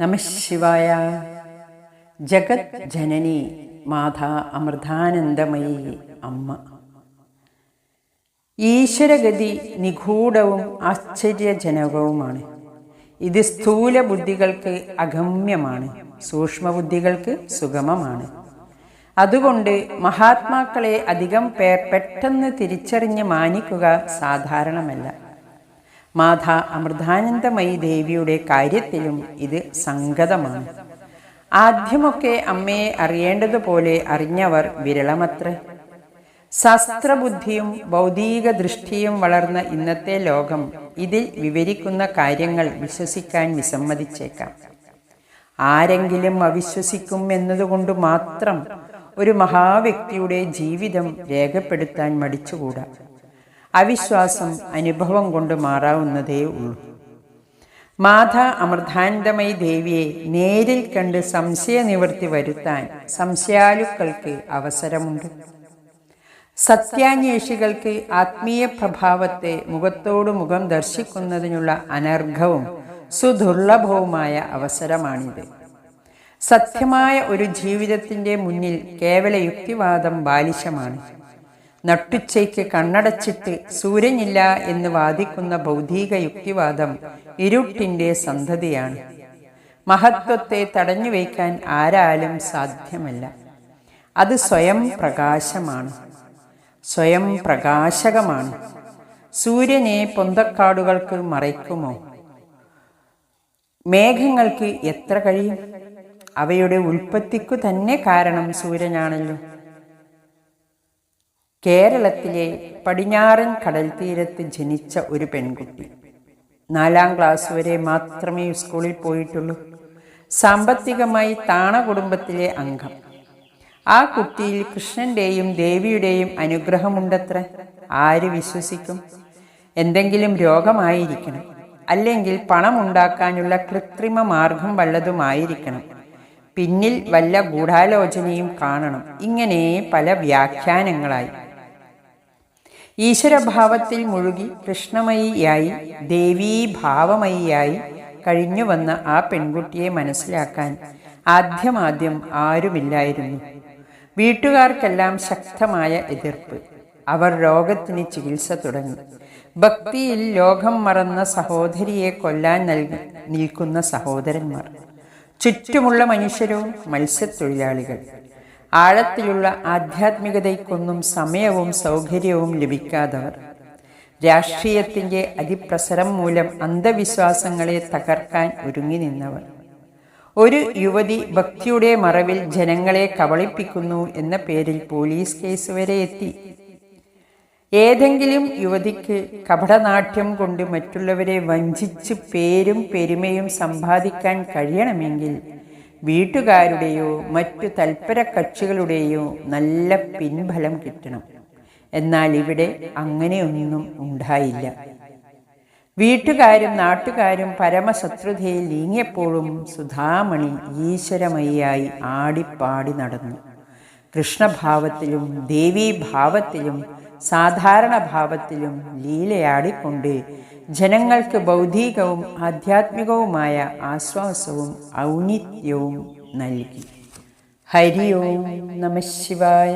നമ ശിവായ. ജഗത് ജനനി മാതാ അമൃതാനന്ദമയി അമ്മ. ഈശ്വരഗതി നിഗൂഢവും ആശ്ചര്യജനകവുമാണ്. ഇത് സ്ഥൂല ബുദ്ധികൾക്ക് അഗമ്യമാണ്. സൂക്ഷ്മബുദ്ധികൾക്ക് സുഗമമാണ്. അതുകൊണ്ട് മഹാത്മാക്കളെ അധികം പേർ പെട്ടെന്ന് തിരിച്ചറിഞ്ഞ് മാനിക്കുക സാധാരണമല്ല. മാതാ അമൃതാനന്ദമയി ദേവിയുടെ കാര്യത്തിലും ഇത് സംഗതമാണ്. ആദ്യമൊക്കെ അമ്മയെ അറിയേണ്ടതുപോലെ അറിഞ്ഞവർ വിരളമത്ര. ശാസ്ത്രബുദ്ധിയും ഭൗതിക ദൃഷ്ടിയും വളർന്ന ഇന്നത്തെ ലോകം ഇതിൽ വിവരിക്കുന്ന കാര്യങ്ങൾ വിശ്വസിക്കാൻ വിസമ്മതിച്ചേക്കാം. ആരെങ്കിലും അവിശ്വസിക്കും എന്നതുകൊണ്ട് മാത്രം ഒരു മഹാവ്യക്തിയുടെ ജീവിതം രേഖപ്പെടുത്താൻ മടിച്ചുകൂടാ. അവിശ്വാസം അനുഭവം കൊണ്ട് മാറാവുന്നതേ ഉള്ളൂ. മാധ അമൃതാനന്ദമയി ദേവിയെ നേരിൽ കണ്ട് സംശയ നിവൃത്തി വരുത്താൻ സംശയാലുക്കൾക്ക് അവസരമുണ്ട്. സത്യാന്വേഷികൾക്ക് ആത്മീയ പ്രഭാവത്തെ മുഖത്തോടു മുഖം ദർശിക്കുന്നതിനുള്ള അനർഘവും സുദുർലഭവുമായ അവസരമാണിത്. സത്യമായ ഒരു ജീവിതത്തിന്റെ മുന്നിൽ കേവല യുക്തിവാദം ബാലിശമാണ്. നട്ടുച്ചയ്ക്ക് കണ്ണടച്ചിട്ട് സൂര്യനില്ല എന്ന് വാദിക്കുന്ന ഭൗതിക യുക്തിവാദം ഇരുട്ടിന്റെ സന്തതിയാണ്. മഹത്വത്തെ തടഞ്ഞു വയ്ക്കാൻ ആരാലും സാധ്യമല്ല. അത് സ്വയം പ്രകാശമാണ്. സ്വയം പ്രകാശകമാണ്. സൂര്യനെ പൊന്തക്കാടുകൾക്ക് മറയ്ക്കുമോ? മേഘങ്ങൾക്ക് എത്ര കഴിയും? അവയുടെ ഉൽപ്പത്തിക്കു തന്നെ കാരണം സൂര്യനാണല്ലോ. കേരളത്തിലെ പടിഞ്ഞാറൻ കടൽ തീരത്ത് ജനിച്ച ഒരു പെൺകുട്ടി. നാലാം ക്ലാസ് വരെ മാത്രമേ സ്കൂളിൽ പോയിട്ടുള്ളൂ. സാമ്പത്തികമായി താണ കുടുംബത്തിലെ അംഗം. ആ കുട്ടിയിൽ കൃഷ്ണന്റെയും ദേവിയുടെയും അനുഗ്രഹമുണ്ടത്ര? ആര് വിശ്വസിക്കും? എന്തെങ്കിലും രോഗമായിരിക്കണം. അല്ലെങ്കിൽ പണമുണ്ടാക്കാനുള്ള കൃത്രിമ മാർഗം വല്ലതുമായിരിക്കണം. പിന്നിൽ വല്ല ഗൂഢാലോചനയും കാണണം. ഇങ്ങനെ പല വ്യാഖ്യാനങ്ങളായി. ഈശ്വരഭാവത്തിൽ മുഴുകി കൃഷ്ണമയിയായി ദേവീഭാവമയിയായി കഴിഞ്ഞു വന്ന ആ പെൺകുട്ടിയെ മനസ്സിലാക്കാൻ ആദ്യമാദ്യം ആരുമില്ലായിരുന്നു. വീട്ടുകാർക്കെല്ലാം ശക്തമായ എതിർപ്പ്. അവർ രോഗത്തിന് ചികിത്സ തുടങ്ങി. ഭക്തിയിൽ ലോകം മറന്ന സഹോദരിയെ കൊല്ലാൻ നൽകി നിൽക്കുന്ന സഹോദരന്മാർ. ചുറ്റുമുള്ള മനുഷ്യരും മത്സ്യത്തൊഴിലാളികൾ. ആഴത്തിലുള്ള ആധ്യാത്മികതയ്ക്കൊന്നും സമയവും സൗകര്യവും ലഭിക്കാത്തവർ. രാഷ്ട്രീയത്തിന്റെ അതിപ്രസരം മൂലം അന്ധവിശ്വാസങ്ങളെ തകർക്കാൻ ഒരുങ്ങി നിന്നവർ. ഒരു യുവതി ഭക്തിയുടെ മറവിൽ ജനങ്ങളെ കബളിപ്പിക്കുന്നു എന്ന പേരിൽ പോലീസ് കേസ് വരെ എത്തി. ഏതെങ്കിലും യുവതിക്ക് കപടനാട്യം കൊണ്ട് മറ്റുള്ളവരെ വഞ്ചിച്ച് പേരും പെരുമയും സമ്പാദിക്കാൻ കഴിയണമെങ്കിൽ വീട്ടുകാരുടെയോ മറ്റു തൽപര കക്ഷികളുടെയോ നല്ല പിൻബലം കിട്ടണം. എന്നാൽ ഇവിടെ അങ്ങനെയൊന്നും ഉണ്ടായില്ല. വീട്ടുകാരും നാട്ടുകാരും പരമശത്രുതയിൽ നീങ്ങിയപ്പോഴും സുധാമണി ഈശ്വരമയ്യായി ആടിപ്പാടി നടന്നു. കൃഷ്ണഭാവത്തിലും ദേവീഭാവത്തിലും സാധാരണ ഭാവത്തിലും ലീലയാടിക്കൊണ്ട് ജനങ്ങൾക്ക് ബൗദ്ധികവും ആധ്യാത്മികവുമായ ആശ്വാസവും ഔന്നിത്യവും നൽകി. ഹരി ഓം നമ ശിവായ.